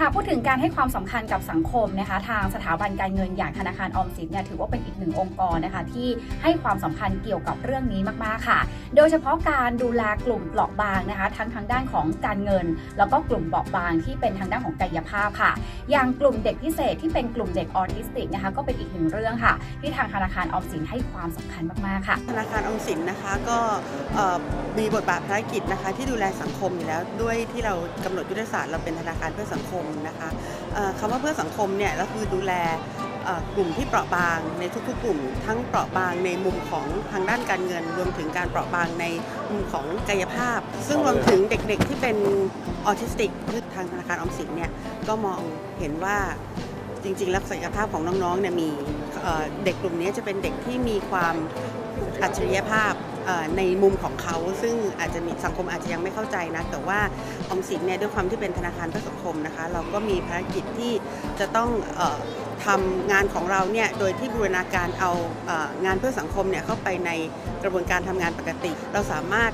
ค่ะพูดถึงการให้ความสำคัญกับสังคมนะคะ ทางสถาบันการเงินอย่างธนาคารออมสินเนี่ยถือว่าเป็นอีกหนึ่งองค์กรนะคะ ที่ให้ความสำคัญเกี่ยวกับเรื่องนี้มากๆค่ะ โดยเฉพาะการดูแลกลุ่มเปราะบางนะคะ ทั้งทางด้านของการเงิน แล้วก็กลุ่มเปราะบางที่เป็นทางด้านของกายภาพค่ะ อย่างกลุ่มเด็กพิเศษที่เป็นกลุ่มเด็กออทิสติกนะคะก็เป็นอีกหนึ่งเรื่องค่ะ ที่ทางธนาคารออมสินให้ความสำคัญมากๆค่ะ ธนาคารออมสินนะคะก็มีบทบาทภารกิจนะคะ ที่ดูแลสังคมอยู่แล้วด้วยที่เรากำหนดยุทธศาสตร์เราเป็นธนาคารเพื่อสังคมนะคะคำว่าเพื่อสังคมเนี่ยก็คือดูแลกลุ่มที่เปราะบางในทุกๆ กลุ่ม ทั้งเปราะบางในมุมของทางด้านการเงิน รวมถึงการเปราะบางในมุมของกายภาพ ซึ่งรวมถึงเด็กๆที่เป็นออทิสติกที่ทางธนาคารออมสินเนี่ยก็มองเห็นว่าจริงๆแล้วศักยภาพของน้องๆเนี่ยมีเด็กกลุ่มนี้จะเป็นเด็กที่มีความอัจฉริยภาพ ในมุมของเขาซึ่งอาจจะมีสังคมอาจจะยังไม่เข้าใจนะ แต่ว่าออมสินเนี่ยด้วยความที่เป็นธนาคารเพื่อสังคมนะคะ เราก็มีภารกิจที่จะต้องอ ทำงานของเราเนี่ยโดยที่บูรณาการเอาเอองานเพื่อสังคมเนี่ยเข้าไปในกระบวนการทำงานปกติ เราสามารถ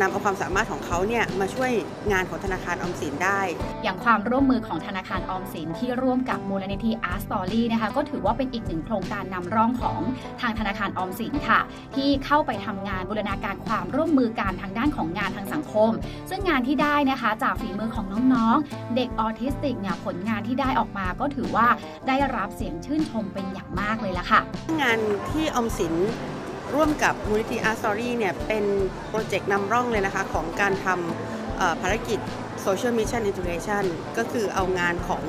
นำเอาความสามารถของเขาเนี่ยมาช่วยงานของธนาคารออมสินได้ อย่างความร่วมมือของธนาคารออมสินที่ร่วมกับมูลนิธิ Art Story นะคะก็ถือว่าเป็นอีกหนึ่งโครงการนำร่องของทางธนาคารออมสินค่ะ ที่เข้าไปทำงานบูรณาการความร่วมมือการทางด้านของงานทางสังคม ซึ่งงานที่ได้นะคะจากฝีมือของน้องๆ เด็กออทิสติกเนี่ยผลงานที่ได้ออกมาก็ถือว่าได้รับเสียงชื่นชมเป็นอย่างมากเลยละค่ะ งานที่อมสินร่วมกับมูลนิธิ Art Story เนี่ยเป็นโปรเจกต์นำร่องเลยนะคะของการทำภารกิจ Social Mission Integration ก็คือเอางานของ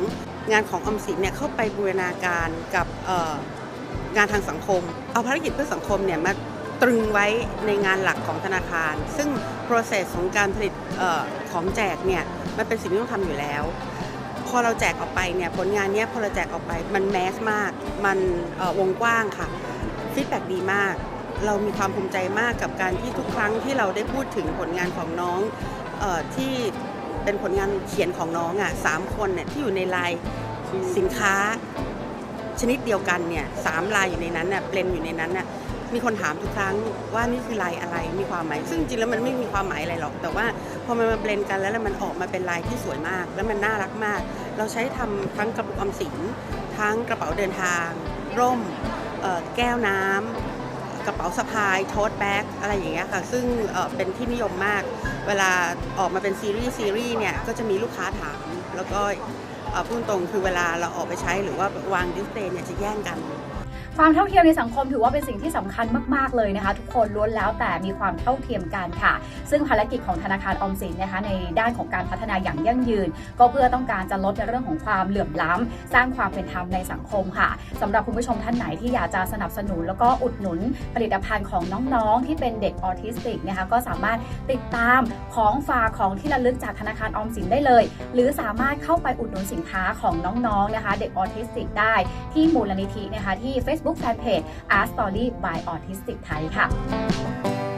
งานของอมสินเนี่ยเข้าไปบูรณาการกับงานทางสังคม เอาภารกิจเพื่อสังคมเนี่ยมาตรึงไว้ในงานหลักของธนาคาร ซึ่ง process ของการผลิตออของแจกเนี่ยมันเป็นสิ่งที่ต้องทำอยู่แล้ว พอเราแจกออกไปเนี่ยผลงานเนี้ยพอเราแจกออกไปมันแมสมาก มันวงกว้างค่ะฟีดแบ็ดีมาก เรามีความภูมิใจมากกับการที่ทุกครั้งที่เราได้พูดถึงผลงานของน้องออที่เป็นผลงานเขียนของน้องอะสามคนเนี่ยที่อยู่ในลายสินค้าชนิดเดียวกันเนี่ยสามลายอยู่ในนั้นน่ะเบลนอยู่ในนั้นน่ะ มีคนถามทุกครั้งว่านี่คือลายอะไรมีความหมาย ซึ่งจริงแล้วมันไม่มีความหมายอะไรหรอก แต่ว่าพอมันมาเบลนกันแล้วมันออกมาเป็นลายที่สวยมาก แล้วมันน่ารักมาก เราใช้ทำทั้งกระปุกออมสินทั้งกระเป๋าเดินทาง ร่มแก้วน้ำกระเป๋าสะพายโทสแบ็กอะไรอย่างเงี้ยค่ะ ซึ่งเเป็นที่นิยมมาก เวลาออกมาเป็นซีรีส์ซีรีส์เนี่ยก็จะมีลูกค้าถาม แล้วก็พูดตรงคือเวลาเราออกไปใช้หรือว่าวางดิสเพลย์เนี่ยจะแย่งกัน ความเท่าเทียมในสังคมถือว่าเป็นสิ่งที่สำคัญมาก ๆ เลยนะคะ ทุกคนล้วนแล้วแต่มีความเท่าเทียมกันค่ะ ซึ่งภารกิจของธนาคารออมสินนะคะในด้านของการพัฒนาอย่างยั่งยืน ก็เพื่อต้องการจะลดในเรื่องของความเหลื่อมล้ำสร้างความเป็นธรรมในสังคมค่ะสำหรับคุณผู้ชมท่านไหนที่อยากจะสนับสนุน แล้วก็อุดหนุนผลิตภัณฑ์ของน้องๆ ที่เป็นเด็กออทิสติกนะคะก็สามารถติดตามของฝากของที่ระลึกจากธนาคารออมสินได้เลย หรือสามารถเข้าไปอุดหนุนสินค้าของน้องๆนะคะ เด็กออทิสติกได้ที่มูลนิธินะคะที่ Facebook Fanpage Art Story by Autistic Thai ค่ะ